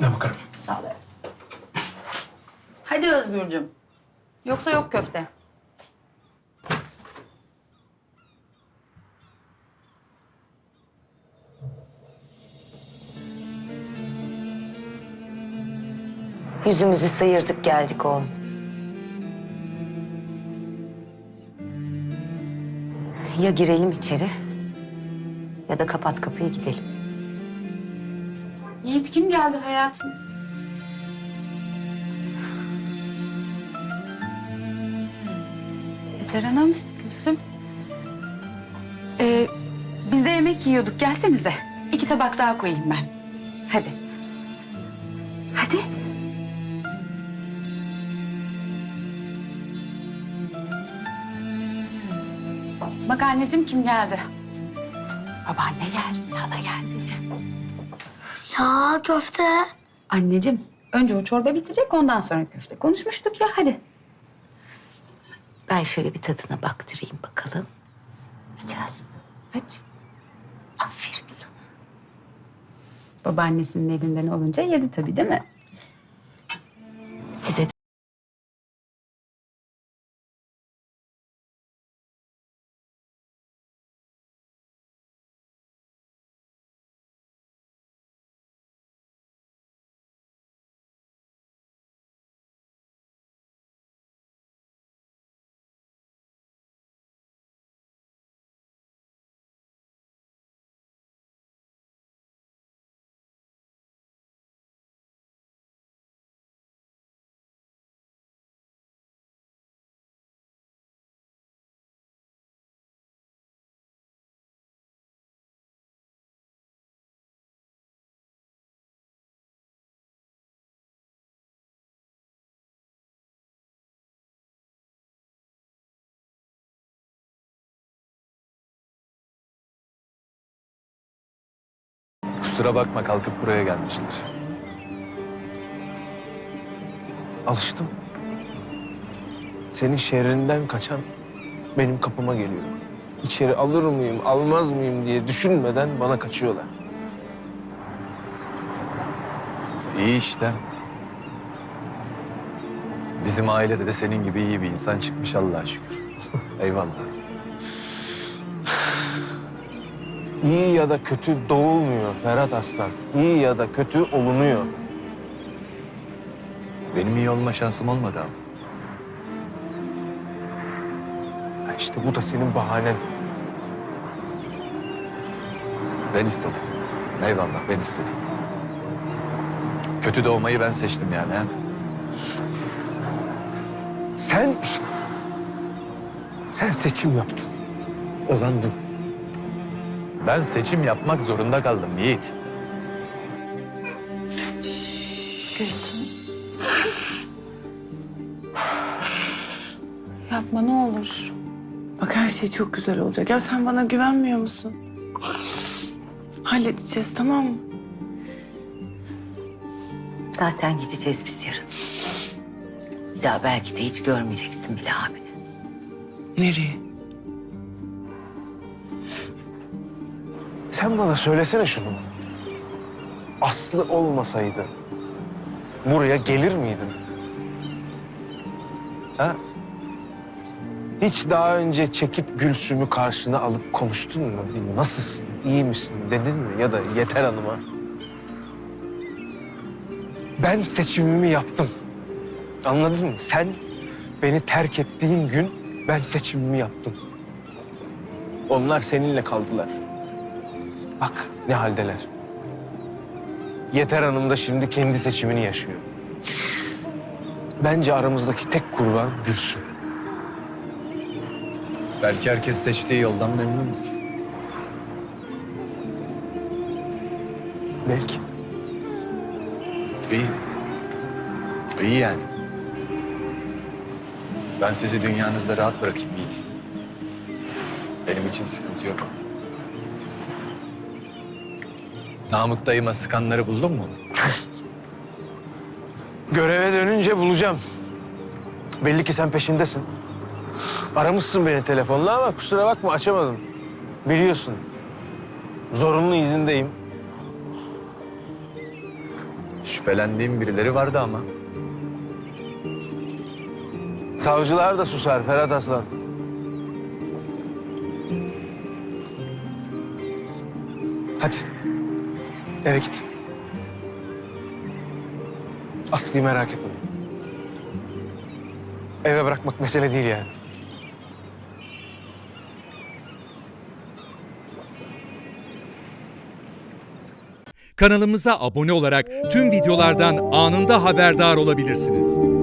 Ne bakarım. Sağ ol hayatım. Hadi Özgürcüm. Yoksa yok köfte. Yüzümüzü sıyırdık geldik oğlum. Ya girelim içeri ya da kapat kapıyı gidelim. Yiğit kim geldi hayatım? Yeter Hanım, Gülsüm. Ee, biz de yemek yiyorduk. Gelsenize. İki tabak daha koyayım ben. Hadi. Hadi. Bak anneciğim kim geldi? Babaanne geldi, hala geldi. Ya köfte. Anneciğim, önce o çorba bitecek, ondan sonra köfte. Konuşmuştuk ya, hadi. Ben şöyle bir tadına baktırayım bakalım. Aç ağzını. Aç. Aferin sana. Babaannesinin elinden olunca yedi tabii değil mi? Kusura bakma kalkıp buraya gelmişler. Alıştım. Senin şerrinden kaçan benim kapıma geliyor. İçeri alır mıyım, almaz mıyım diye düşünmeden bana kaçıyorlar. İyi işte. Bizim ailede de senin gibi iyi bir insan çıkmış Allah'a şükür. Eyvallah. İyi ya da kötü doğulmuyor Ferhat Aslan. İyi ya da kötü olunuyor. Benim iyi olma şansım olmadı ama. Ha İşte bu da senin bahanen. Ben istedim. Eyvallah ben istedim. Kötü doğmayı ben seçtim yani. ha? Sen... Sen seçim yaptın. Olan bu. Ben seçim yapmak zorunda kaldım Yiğit. Yapma ne olur. Bak her şey çok güzel olacak. Ya sen bana güvenmiyor musun? Halledeceğiz tamam mı? zaten gideceğiz biz yarın. Bir daha belki de hiç görmeyeceksin bile abini. Nereye? Sen bana söylesene şunu. Aslı olmasaydı buraya gelir miydin? Ha? Hiç daha önce çekip Gülsüm'ü karşına alıp konuştun mu? Nasılsın, iyi misin dedin mi? Ya da Yeter Hanım'a. Ben seçimimi yaptım. Anladın mı? Sen beni terk ettiğin gün ben seçimimi yaptım. Onlar seninle kaldılar. Bak ne haldeler. Yeter Hanım da şimdi kendi seçimini yaşıyor. Bence aramızdaki tek kurban Gülsüm. Belki herkes seçtiği yoldan memnundur. Belki. İyi. İyi yani. Ben sizi dünyanızda rahat bırakayım Yiğit. Benim için sıkıntı yok. Namık dayıma sıkanları buldun mu? Göreve dönünce bulacağım. Belli ki sen peşindesin. Aramışsın beni telefonla ama kusura bakma açamadım. Biliyorsun. Zorunlu izindeyim. Şüphelendiğim birileri vardı ama. Savcılar da susar Ferhat Aslan. Hadi. Eve git. Aslı'yı merak etme. Eve bırakmak mesele değil yani. Kanalımıza abone olarak tüm videolardan anında haberdar olabilirsiniz.